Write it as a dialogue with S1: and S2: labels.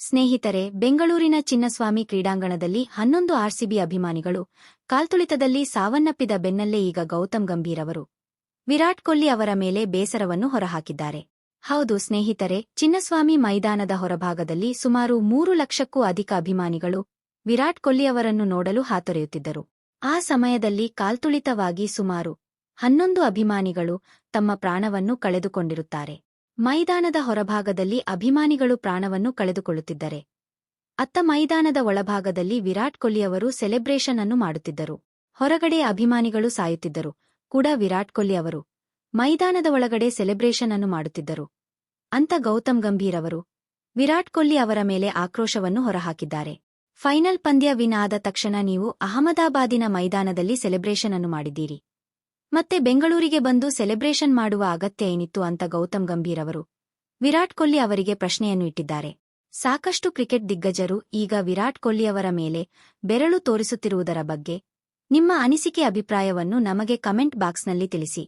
S1: ಸ್ನೇಹಿತರೆ, ಬೆಂಗಳೂರಿನ ಚಿನ್ನಸ್ವಾಮಿ ಕ್ರೀಡಾಂಗಣದಲ್ಲಿ ಹನ್ನೊಂದು ಆರ್ಸಿಬಿ ಅಭಿಮಾನಿಗಳು, ಕಾಲ್ತುಳಿತದಲ್ಲಿ ಸಾವನ್ನಪ್ಪಿದ ಬೆನ್ನಲ್ಲೇ ಈಗ ಗೌತಮ್ ಗಂಭೀರ್ ಅವರು ವಿರಾಟ್ ಕೊಹ್ಲಿ ಅವರ ಮೇಲೆ ಬೇಸರವನ್ನು ಹೊರಹಾಕಿದ್ದಾರೆ. ಹೌದು ಸ್ನೇಹಿತರೆ, ಚಿನ್ನಸ್ವಾಮಿ ಮೈದಾನದ ಹೊರಭಾಗದಲ್ಲಿ ಸುಮಾರು ಮೂರು ಲಕ್ಷಕ್ಕೂ ಅಧಿಕ ಅಭಿಮಾನಿಗಳು ವಿರಾಟ್ ಕೊಹ್ಲಿ ಅವರನ್ನು ನೋಡಲು ಹಾತೊರೆಯುತ್ತಿದ್ದರು. ಆ ಸಮಯದಲ್ಲಿ ಕಾಲ್ತುಳಿತವಾಗಿ ಸುಮಾರು ಹನ್ನೊಂದು ಅಭಿಮಾನಿಗಳು ತಮ್ಮ ಪ್ರಾಣವನ್ನು ಕಳೆದುಕೊಂಡಿರುತ್ತಾರೆ. ಮೈದಾನದ ಹೊರಭಾಗದಲ್ಲಿ ಅಭಿಮಾನಿಗಳು ಪ್ರಾಣವನ್ನು ಕಳೆದುಕೊಳ್ಳುತ್ತಿದ್ದರೆ. ಅತ್ತ ಮೈದಾನದ ಒಳಭಾಗದಲ್ಲಿ ವಿರಾಟ್ ಕೊಹ್ಲಿಯವರು ಸೆಲೆಬ್ರೇಷನ್ ಅನ್ನು ಮಾಡುತ್ತಿದ್ದರು. ಹೊರಗಡೆ ಅಭಿಮಾನಿಗಳು ಸಾಯುತ್ತಿದ್ದರು. ಕೂಡ ವಿರಾಟ್ ಕೊಹ್ಲಿ ಅವರು ಮೈದಾನದ ಒಳಗಡೆ ಸೆಲೆಬ್ರೇಷನ್ ಅನ್ನು ಮಾಡುತ್ತಿದ್ದರು. ಅಂತ ಗೌತಮ್ ಗಂಭೀರ್ ಅವರು ವಿರಾಟ್ ಕೊಹ್ಲಿ ಅವರ ಮೇಲೆ ಆಕ್ರೋಶವನ್ನು ಹೊರಹಾಕಿದ್ದಾರೆ. ಫೈನಲ್ ಪಂದ್ಯ ವಿನ್ ಆದ ತಕ್ಷಣ ನೀವು ಅಹಮದಾಬಾದಿನ ಮೈದಾನದಲ್ಲಿ ಸೆಲೆಬ್ರೇಷನ್ ಅನ್ನು ಮಾಡಿದ್ದೀರಿ. ಮತ್ತೆ ಬೆಂಗಳೂರಿಗೆ ಬಂದು ಸೆಲೆಬ್ರೇಷನ್ ಮಾಡುವ ಅಗತ್ಯ ಏನಿತ್ತು ಅಂತ ಗೌತಮ್ ಗಂಭೀರ್ ಅವರು ವಿರಾಟ್ ಕೊಹ್ಲಿ ಅವರಿಗೆ ಪ್ರಶ್ನೆಯನ್ನು ಇಟ್ಟಿದ್ದಾರೆ. ಸಾಕಷ್ಟು ಕ್ರಿಕೆಟ್ ದಿಗ್ಗಜರು ಈಗ ವಿರಾಟ್ ಕೊಹ್ಲಿಯವರ ಮೇಲೆ ಬೆರಳು ತೋರಿಸುತ್ತಿರುವುದರ ಬಗ್ಗೆ ನಿಮ್ಮ ಅನಿಸಿಕೆ ಅಭಿಪ್ರಾಯವನ್ನು ನಮಗೆ ಕಮೆಂಟ್ ಬಾಕ್ಸ್ನಲ್ಲಿ ತಿಳಿಸಿ.